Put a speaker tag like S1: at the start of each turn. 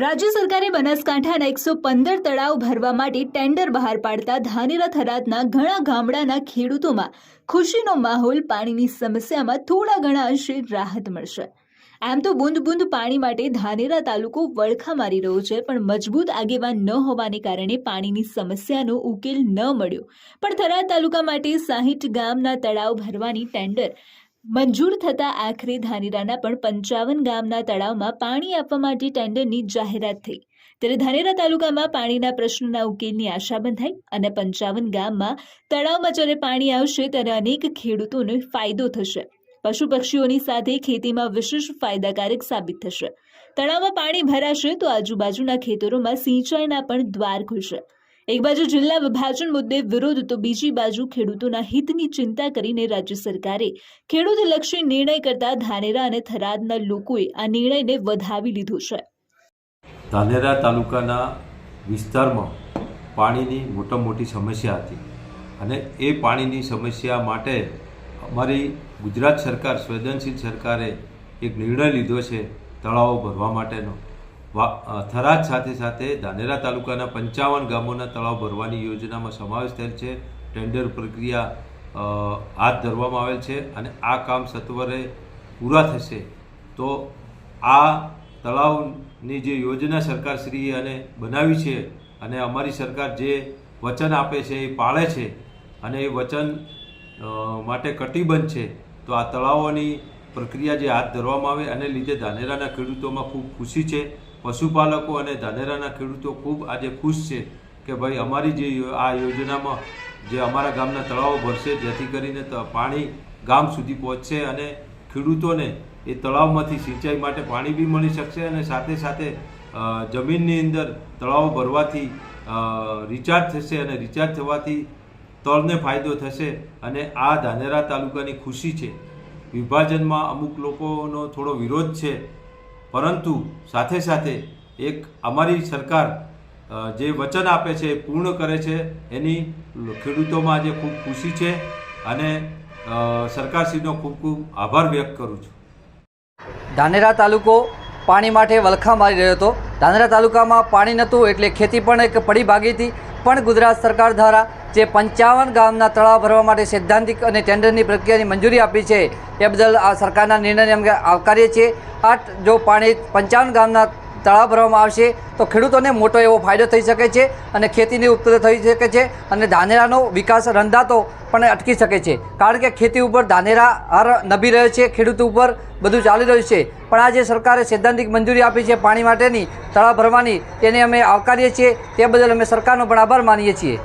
S1: રાજ્ય સરકારે બનાસકાંઠાના એકસો પંદર તળાવ ભરવા માટે ટેન્ડર બહાર પાડતા ધાનેરા થરાદના ઘણા ગામડાના ખેડૂતોમાં ખુશીનો માહોલ પાણીની સમસ્યામાં થોડા ઘણા અંશે રાહત મળશે. આમ તો બૂંદ બૂંદ પાણી માટે ધાનેરા તાલુકો વળખા મારી રહ્યો છે, પણ મજબૂત આગેવાન ન હોવાને કારણે પાણીની સમસ્યાનો ઉકેલ ન મળ્યો. પણ થરાદ તાલુકા માટે સાહીઠ ગામના તળાવ ભરવાની ટેન્ડર મંજૂર થતા આખરે ધાનેરાના પણ પંચાવન ગામના તળાવમાં પાણી આપવા માટે ટેન્ડરની જાહેરાત થઈ. ત્યારે ધાનેરા તાલુકામાં પાણીના પ્રશ્નના ઉકેલની આશા બંધાઈ અને પંચાવન ગામમાં તળાવમાં જ્યારે પાણી આવશે ત્યારે અનેક ખેડૂતોને ફાયદો થશે. પશુ પક્ષીઓની સાથે ખેતીમાં વિશેષ ફાયદાકારક સાબિત થશે. તળાવમાં પાણી ભરાશે તો આજુબાજુના ખેતરોમાં સિંચાઈના પણ દ્વાર ખુલશે. એક બાજુ જિલ્લા વિભાજન મુદ્દે વિરોધ, તો બીજી બાજુ ખેડૂતોના હિતની ચિંતા કરીને રાજ્ય સરકારે ખેડૂતલક્ષી નિર્ણય કરતા ધાનેરા અને થરાદના લોકોએ આ નિર્ણયને વધાવી લીધો છે.
S2: ધાનેરા તાલુકાના વિસ્તારમાં પાણીની મોટા મોટી સમસ્યા હતી અને એ પાણીની સમસ્યા માટે અમારી ગુજરાત સરકાર, સંવેદનશીલ સરકારે એક નિર્ણય લીધો છે તળાવો ભરવા માટેનો. થરાદ સાથે સાથે ધાનેરા તાલુકાના પંચાવન ગામોના તળાવ ભરવાની યોજનામાં સમાવેશ થયેલ છે. ટેન્ડર પ્રક્રિયા હાથ ધરવામાં આવેલ છે અને આ કામ સત્વરે પૂરા થશે. તો આ તળાવની જે યોજના સરકારશ્રીએ અને બનાવી છે અને અમારી સરકાર જે વચન આપે છે એ પાળે છે અને એ વચન માટે કટિબદ્ધ છે, તો આ તળાવોની પ્રક્રિયા જે હાથ ધરવામાં આવે અને લીધે ધાનેરાના ખેડૂતોમાં ખૂબ ખુશી છે. પશુપાલકો અને ધાનેરાના ખેડૂતો ખૂબ આજે ખુશ છે કે ભાઈ અમારી જે આ યોજનામાં જે અમારા ગામના તળાવો ભરશે, જેથી કરીને પાણી ગામ સુધી પહોંચશે અને ખેડૂતોને એ તળાવમાંથી સિંચાઈ માટે પાણી બી મળી શકશે અને સાથે સાથે જમીનની અંદર તળાવો ભરવાથી રિચાર્જ થશે અને રિચાર્જ થવાથી તળને ફાયદો થશે અને આ ધાનેરા તાલુકાની ખુશી છે. વિભાજનમાં અમુક લોકોનો થોડો વિરોધ છે. પરંતુ સાથે સાથે એક અમારી સરકાર જે વચન આપે છે, એ પૂર્ણ કરે છે, એની ખેડૂતોમાં આજે ખૂબ ખુશી છે અને સરકારશ્રીનો ખૂબ ખૂબ આભાર વ્યક્ત કરું છું.
S3: ધાનેરા તાલુકો પાણી માટે વલખા મારી રહ્યો હતો. ધાંધ્રા તાલુકામાં પાણી નહોતું એટલે ખેતી પણ એક પડી ભાગી હતી. પણ ગુજરાત સરકાર દ્વારા જે પંચાવન ગામના તળાવ ભરવા માટે સૈદ્ધાંતિક અને ટેન્ડરની પ્રક્રિયાની મંજૂરી આપી છે, એ બદલ આ સરકારના નિર્ણયને અમે આવકારીએ છીએ. આ જો પાણી પંચાવન ગામના તળાવ ભરવામાં આવશે, તો ખેડૂતોને મોટો એવો ફાયદો થઈ શકે છે અને ખેતીની ઉત્પત્તિ થઈ શકે છે અને ધાનેરાનો વિકાસ રંધાતો પણ અટકી શકે છે. કારણ કે ખેતી ઉપર ધાનેરા હાર નભી રહ્યો છે, ખેડૂત ઉપર બધું ચાલી રહ્યું છે. પણ આજે સરકારે સૈદ્ધાંતિક મંજૂરી આપી છે પાણી માટેની, તળાવ ભરવાની, તેને અમે આવકારીએ છીએ, તે બદલ અમે સરકારનો પણ આભાર માનીએ છીએ.